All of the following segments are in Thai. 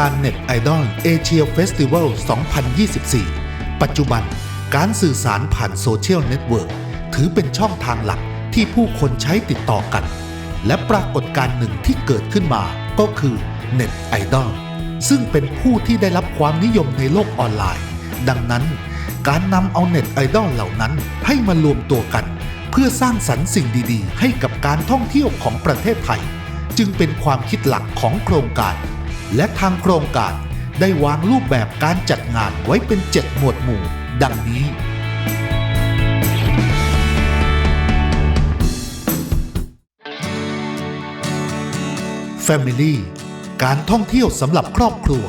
การ Net Idol Asia Festival 2024 ปัจจุบันการสื่อสารผ่านโซเชียลเน็ตเวิร์กถือเป็นช่องทางหลักที่ผู้คนใช้ติดต่อกัน และปรากฏการณ์หนึ่งที่เกิดขึ้นมาก็คือ Net Idol ซึ่งเป็นผู้ที่ได้รับความนิยมในโลกออนไลน์ ดังนั้น การนำเอาเน็ตไอดอลเหล่านั้นให้มารวมตัวกัน เพื่อสร้างสรรค์สิ่งดีๆ ให้กับการท่องเที่ยวของประเทศไทย จึงเป็นความคิดหลักของโครงการ และทางโครงการได้วางรูปแบบการจัดงานไว้เป็น 7 หมวดหมู่ ดังนี้ Family การท่องเที่ยวสำหรับครอบครัว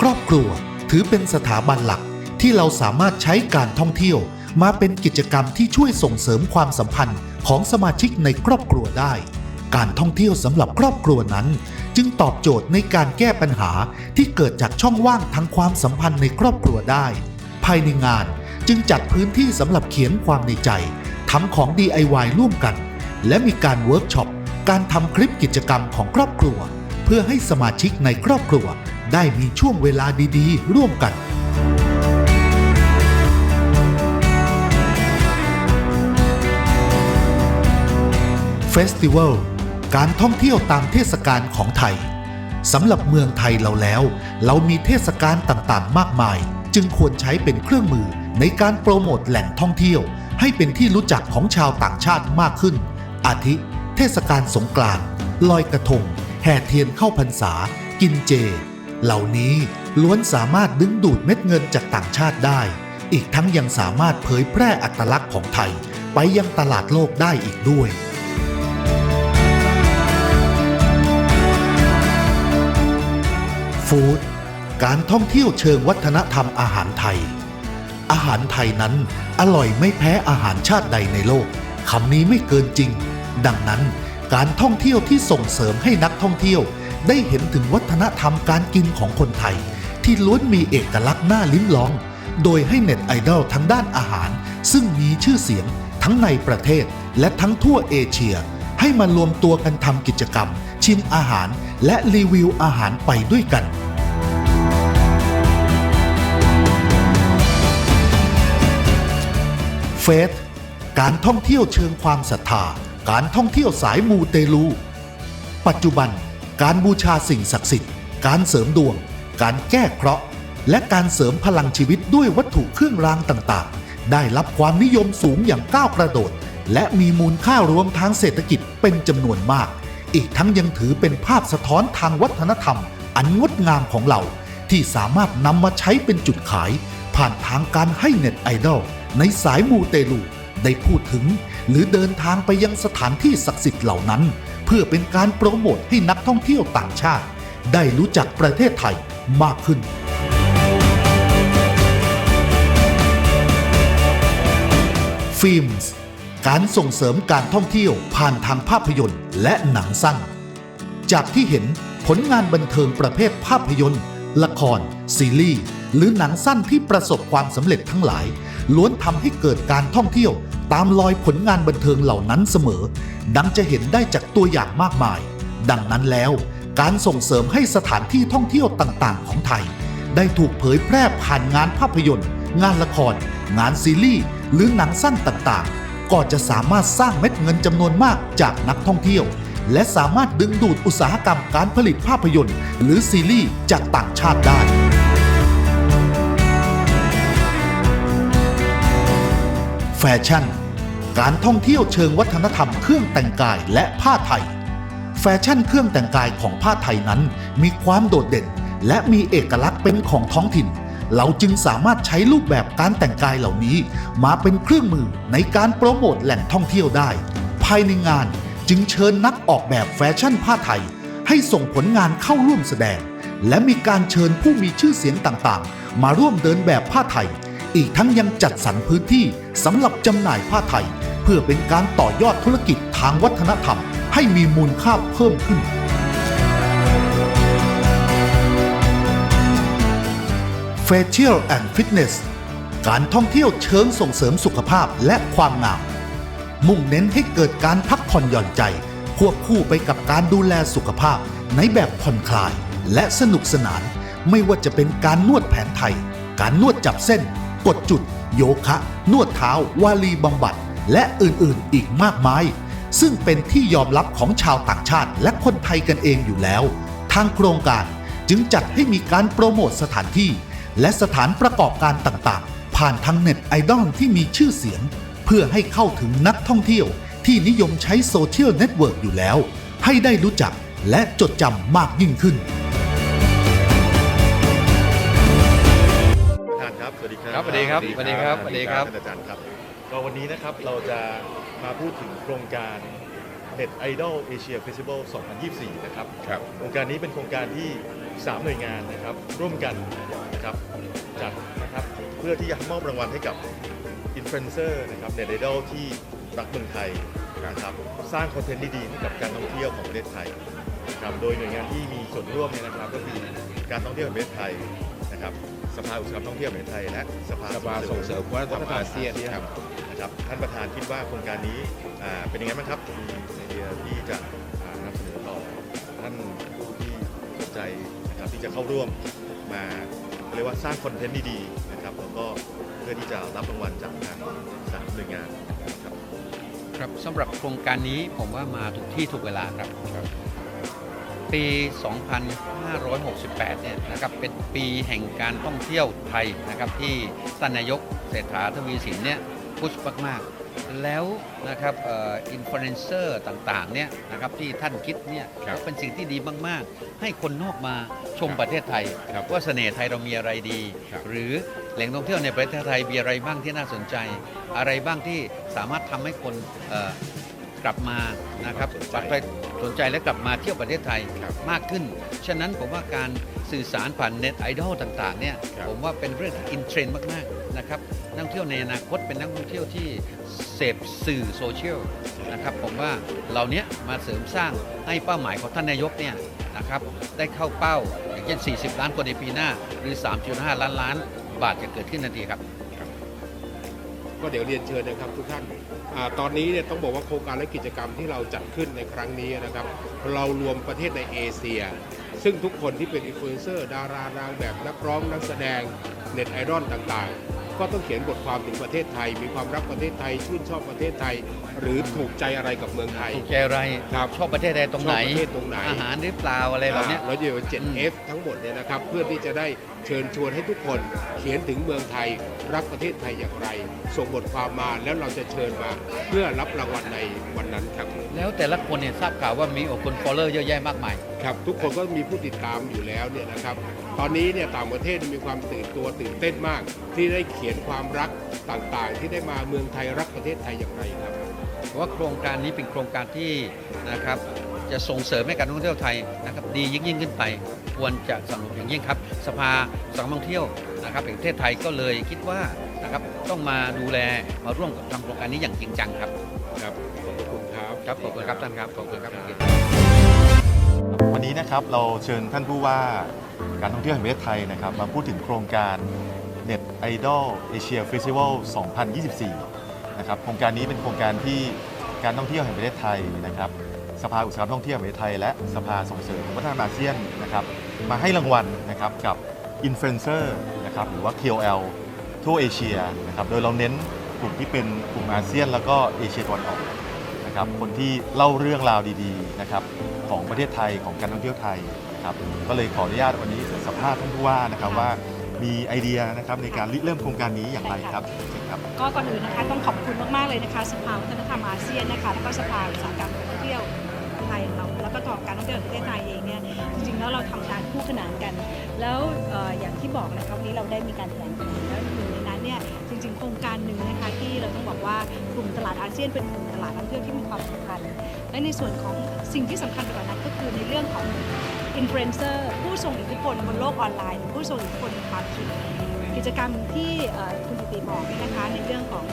ครอบครัวถือเป็นสถาบันหลักที่เราสามารถใช้การท่องเที่ยวมาเป็นกิจกรรมที่ช่วยส่งเสริมความสัมพันธ์ของสมาชิกในครอบครัวได้ การท่องเที่ยวสำหรับครอบครัวนั้น จึงตอบโจทย์ในการแก้ปัญหาที่เกิดจากช่องว่างทางความสัมพันธ์ในครอบครัวได้ ภายในงานจึงจัดพื้นที่สำหรับเขียนความในใจทำของ DIY ร่วมกัน และมีการเวิร์กช็อปการทำคลิปกิจกรรมของครอบครัว เพื่อให้สมาชิกในครอบครัว ได้มีช่วงเวลาดีๆ ร่วมกันเฟสติวัล การท่องเที่ยวตามเทศกาลของไทยสำหรับเมืองไทยเราแล้ว เรามีเทศกาลต่างๆ มากมาย จึงควรใช้เป็นเครื่องมือในการโปรโมทแหล่งท่องเที่ยว ให้เป็นที่รู้จักของชาวต่างชาติมากขึ้น อาทิ เทศกาลสงกรานต์ลอยกระทง แห่เทียนเข้าพรรษา กินเจ เหล่านี้ล้วนสามารถดึงดูดเม็ดเงินจากต่างชาติได้ อีกทั้งยังสามารถเผยแพร่อัตลักษณ์ของไทย ไปยังตลาดโลกได้อีกด้วย ฟู้ดการท่องเที่ยวเชิงวัฒนธรรมอาหารไทย อาหารไทยนั้นอร่อยไม่แพ้อาหารชาติใดในโลกคำนี้ไม่เกินจริง ดังนั้นการท่องเที่ยวที่ส่งเสริมให้นักท่องเที่ยว ได้เห็นถึงวัฒนธรรมการกินของคนไทย ที่ล้วนมีเอกลักษณ์น่าลิ้มลอง โดยให้เน็ตไอดอลทั้งด้านอาหาร ซึ่งมีชื่อเสียงทั้งในประเทศและทั้งทั่วเอเชีย ให้มารวมตัวกันทำกิจกรรม ชิมอาหาร และรีวิวอาหารไปด้วยกัน เฟสการท่องเที่ยวเชิงความศรัทธา การท่องเที่ยวสายมูเตลู ปัจจุบัน การบูชาสิ่งศักดิ์สิทธิ์ การเสริมดวง การแก้เคราะห์ และการเสริมพลังชีวิตด้วยวัตถุเครื่องรางต่างๆ ได้รับความนิยมสูงอย่างก้าวกระโดด และมีมูลค่ารวมทางเศรษฐกิจเป็นจำนวนมาก อีกทั้งยังถือเป็นภาพสะท้อนทางวัฒนธรรม อันงดงามของเรา ที่สามารถนำมาใช้เป็นจุดขาย ผ่านทางการให้เน็ตไอดอลในสายมูเตลู ได้พูดถึง หรือเดินทางไปยังสถานที่ศักดิ์สิทธิ์เหล่านั้น เพื่อเป็นการโปรโมทให้นักท่องเที่ยวต่างชาติ ได้รู้จักประเทศไทยมากขึ้นฟิล์มส์ การส่งเสริมการท่องเที่ยวผ่านทางภาพยนตร์และหนังสั้น จากที่เห็นผลงานบันเทิงประเภทภาพยนตร์ ละคร ซีรีส์หรือหนังสั้นที่ประสบความสำเร็จทั้งหลาย ล้วนทำให้เกิดการท่องเที่ยว ตามรอยผลงานบันเทิงเหล่านั้นเสมอ ดังจะเห็นได้จากตัวอย่างมากมาย ดังนั้นแล้ว การส่งเสริมให้สถานที่ท่องเที่ยวต่างๆ ของไทย ได้ถูกเผยแพร่ผ่านงานภาพยนตร์ งานละคร งานซีรีส์หรือหนังสั้นต่างๆ ก็จะสามารถสร้างเม็ดเงินจำนวนมากจากนักท่องเที่ยว และสามารถดึงดูดอุตสาหกรรมการผลิตภาพยนตร์ หรือซีรีส์จากต่างชาติได้ แฟชั่น การท่องเที่ยวเชิงวัฒนธรรมเครื่องแต่งกายและผ้าไทย แฟชั่นเครื่องแต่งกายของผ้าไทยนั้น มีความโดดเด่น และมีเอกลักษณ์เป็นของท้องถิ่น เราจึงสามารถใช้รูปแบบการแต่งกายเหล่านี้ มาเป็นเครื่องมือในการโปรโมทแหล่งท่องเที่ยวได้ ภายในงานจึงเชิญนักออกแบบแฟชั่นผ้าไทย ให้ส่งผลงานเข้าร่วมแสดง และมีการเชิญผู้มีชื่อเสียงต่างๆ มาร่วมเดินแบบผ้าไทย อีกทั้งยังจัดสรรพื้นที่สำหรับจำหน่ายผ้าไทย เพื่อเป็นการต่อยอดธุรกิจทางวัฒนธรรม ให้มีมูลค่าเพิ่มขึ้น Facial and Fitness การท่องเที่ยวเชิงส่งเสริมสุขภาพและความงาม มุ่งเน้นให้เกิดการพักผ่อนหย่อนใจ ควบคู่ไปกับการดูแลสุขภาพในแบบผ่อนคลาย และสนุกสนาน ไม่ว่าจะเป็นการนวดแผนไทย การนวดจับเส้น กดจุด โยคะ นวดเท้า วาลีบำบัด และอื่นๆ อีกมากมาย ซึ่งเป็นที่ยอมรับของชาวต่างชาติ และคนไทยกันเองอยู่แล้ว ทางโครงการจึงจัดให้มีการโปรโมทสถานที่ และสถานประกอบการต่างๆ ผ่านทางเน็ตไอดอลที่มีชื่อเสียง เพื่อให้เข้าถึงนักท่องเที่ยว ที่นิยมใช้โซเชียลเน็ตเวิร์กอยู่แล้ว ให้ได้รู้จักและจดจำมากยิ่งขึ้นท่านครับ สวัสดีครับครับสวัสดีครับสวัสดีครับสวัสดีครับท่านอาจารย์ครับก็วันนี้นะครับเราจะมาพูดถึงโครงการ Net Idol Asia Festival 2024 นะครับ ครับ โครงการนี้เป็นโครงการที่ 3 หน่วยงานนะครับ ร่วมกัน นะครับจัดนะครับเพื่อที่จะมอบรางวัลให้กับอินฟลูเอนเซอร์นะครับเน็ตไอดอลที่รักเมืองไทยนะครับสร้างคอนเทนต์ดีๆให้กับการท่องเที่ยวของประเทศไทยนะครับโดยหน่วยงานที่มีส่วนร่วมเนี่ยนะครับก็คือการท่องเที่ยวแห่งประเทศไทยนะครับสภาอุตสาหกรรมท่องเที่ยวแห่งประเทศไทยและสภาสภาส่งเสริมวัฒนธรรมอาเซียนครับนะครับท่านประธานคิดว่าโครงการนี้อ่าเป็นยังไงบ้างครับมีไอเดียที่จะอ่านำเสนอต่อท่านผู้ที่สนใจนะครับที่จะเข้าร่วมมา เรียกว่าสร้างคอนเทนต์ดีๆนะครับแล้วก็เพื่อที่จะรับรางวัลจากทางสามหน่วยงานนะครับครับสำหรับโครงการนี้ผมว่ามาถูกที่ถูกเวลาครับ ปี 2568 เนี่ยนะครับเป็นปีแห่งการท่องเที่ยวไทยนะครับที่ท่านนายกเศรษฐาทวีสินเนี่ยพุชมากๆ แล้วนะครับอินฟลูเอนเซอร์ต่างๆเนี่ยนะครับที่ท่านคิดเนี่ยครับก็เป็นสิ่งที่ดีมาก ๆ ให้คนนอกมาชมประเทศไทยครับว่าเสน่ห์ไทยเรามีอะไรดีครับหรือแหล่งท่องเที่ยวในประเทศไทยมีอะไรบ้างที่น่าสนใจ อะไรบ้างที่สามารถทำให้คนเอ่อกลับมานะครับ สนใจปักไปสนใจและกลับมาเที่ยวประเทศไทยครับมากขึ้น ฉะนั้นผมว่าการสื่อสารผ่านเน็ตไอดอลต่างๆเนี่ยครับผมว่าเป็นเรื่องที่อินเทรนด์มากๆนะครับนักท่องเที่ยวในอนาคตเป็นนักท่องเที่ยวที่เสพสื่อโซเชียลนะครับผมว่าเหล่านี้มาเสริมสร้างให้เป้าหมายของท่านนายกเนี่ยนะครับได้เข้าเป้าอย่างเช่น 40 ล้านคนในปีหน้า หรือ 3.5 ล้านล้านบาทจะเกิดขึ้นทันทีครับ ก็เดี๋ยวเรียนเชิญนะครับทุกท่านอาตอนนี้เนี่ยต้องบอกว่าโครงการและกิจกรรมที่เราจัดขึ้นในครั้งนี้นะครับ เรารวมประเทศในเอเชีย ซึ่งทุกคนที่เป็นอินฟลูเอนเซอร์ดารานางแบบนักร้องนักแสดงเน็ตไอดอลต่างๆ ก็ต้องเขียนบทความถึงประเทศไทย มีความรักประเทศไทยชื่นชอบประเทศไทย หรือถูกใจอะไรกับเมืองไทย ถูกใจอะไรครับชอบประเทศใดตรงไหนชอบประเทศตรงไหน อาหารหรือเปล่าอะไรแบบเนี้ยอ่าเราอยู่ 7F ทั้งหมดเนี่ยนะครับเพื่อที่จะได้เชิญชวนให้ทุกคนเขียนถึงเมืองไทย รักประเทศไทยอย่างไร ส่งบทความมาแล้วเราจะเชิญมาเพื่อรับรางวัลในวันนั้นครับ แล้วแต่ละคนเนี่ยทราบข่าวว่ามีคน follower เยอะแยะมากมายครับทุกคนก็มีผู้ติดตามอยู่แล้วเนี่ยนะครับ ตอนนี้เนี่ยต่างประเทศมีความตื่นตัวตื่นเต้นมาก ที่ได้เขียนความรักต่างๆ ที่ได้มาเมืองไทยรักประเทศไทยอย่างไรครับว่าโครงการนี้เป็นโครงการที่นะครับจะส่งเสริมให้การท่องเที่ยวไทยนะครับดียิ่งยิ่งขึ้นไป ควรจะสนับสนุนอย่างยิ่งครับ สภาสังคมท่องเที่ยวนะครับแห่งประเทศไทยก็เลยคิดว่านะครับต้องมาดูแลมาร่วมกับทำโครงการนี้อย่างจริงจังครับครับขอบคุณครับครับขอบคุณครับท่านครับขอบคุณครับคุณเกียรติ วันนี้นะครับเราเชิญท่านผู้ว่าการท่องเที่ยวแห่งประเทศไทยนะครับมาพูดถึงโครงการ Net Idol Asia Festival 2024 นะครับโครงการนี้เป็นโครงการที่การท่องเที่ยวแห่งประเทศไทยนะครับสภาอุตสาหกรรมท่องเที่ยวแห่งประเทศไทย และสภาส่งเสริมวัฒนธรรมอาเซียนนะครับมาให้รางวัลนะครับกับอินฟลูเอนเซอร์นะครับหรือว่า KOL ทั่วเอเชียนะครับโดยเราเน้นกลุ่มที่เป็นกลุ่มอาเซียนแล้วก็เอเชียตะวันออกนะครับคนที่เล่าเรื่องราวดีๆนะครับ ของประเทศไทยของการท่องเที่ยวไทยนะครับก็เลยขออนุญาตวันนี้สัมภาษณ์ท่านผู้ว่านะครับว่ามีไอเดียนะครับในการริเริ่มโครงการนี้อย่างไรครับเชิญครับ ก็ก่อนอื่นนะคะต้องขอบคุณมาก ๆ เลยนะคะสภาวัฒนธรรมอาเซียนนะคะแล้วก็สภาอุตสาหกรรมการท่องเที่ยวไทยเราแล้วก็กองการท่องเที่ยวแห่งประเทศไทยเองเนี่ยจริงๆแล้วเราทำงานคู่ขนานกัน แล้วเอ่ออย่างที่บอกนะคะวันนี้เราได้มีการแถลงข่าวแล้วหนึ่งในนั้นเนี่ยจริง ๆ โครงการหนึ่งนะคะที่เราต้องบอกว่ากลุ่มตลาดอาเซียนเป็นกลุ่มตลาดท่องเที่ยวที่มีความสำคัญ และในส่วนของสิ่งที่สำคัญกว่านั้นก็คือในเรื่องของอินฟลูเอนเซอร์ผู้ทรงอิทธิพลบนโลกออนไลน์ ผู้ทรงอิทธิพลในความคิดกิจกรรมที่คุณกิติบอกเนี่ยนะคะในเรื่องของ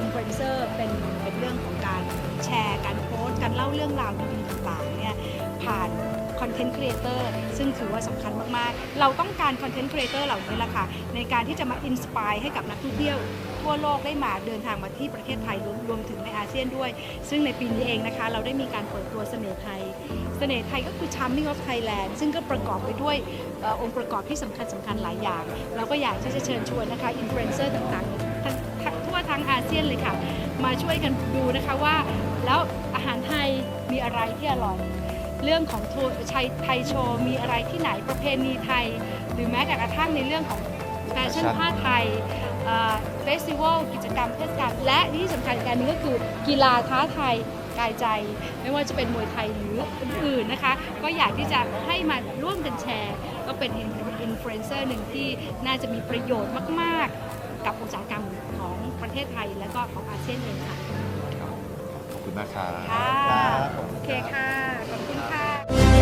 อินฟลูเอนเซอร์เป็นเป็นเรื่องของการแชร์ การโพสต์การเล่าเรื่องราวดีๆต่างๆเนี่ยผ่าน คอนเทนต์ครีเอเตอร์ซึ่งถือว่าสำคัญมากๆ เราต้องการคอนเทนต์ครีเอเตอร์เหล่านี้แหละค่ะในการที่จะมาอินสปายให้กับนักท่องเที่ยวทั่วโลกได้มาเดินทางมาที่ประเทศไทยรวมรวมถึงในอาเซียนด้วย ซึ่งในปีนี้เองนะคะ เราได้มีการเปิดตัวเสน่ห์ไทย เสน่ห์ไทยก็คือ Charming of Thailand ซึ่งก็ประกอบไปด้วยอองค์ประกอบที่สำคัญสำคัญหลายอย่าง เราก็อยากที่จะเชิญชวนนะคะอินฟลูเอนเซอร์ต่างๆทั้งทั้งทั่วทั้งอาเซียนเลยค่ะ มาช่วยกันดูนะคะว่า แล้วอาหารไทยมีอะไรที่อร่อย เรื่องของชัยไทยโชว์มีอะไรที่ไหนประเพณีไทย หรือแม้แต่กระทั่งในเรื่องของแฟชั่นผ้าไทยเฟสติวัลกิจกรรมเทศกาลและที่สำคัญอีกการนึงก็คือกีฬาท้าไทยกายใจ ไม่ว่าจะเป็นมวยไทยหรืออื่นๆนะคะ ก็อยากที่จะให้มาร่วมกันแชร์ ก็เป็นอินฟลูเอนเซอร์หนึ่งที่น่าจะมีประโยชน์มาก ๆ กับอุตสาหกรรมของประเทศไทยและก็ของอาเซียนเองค่ะ คุณมากครับค่ะโอเคค่ะ ขอบคุณค่ะ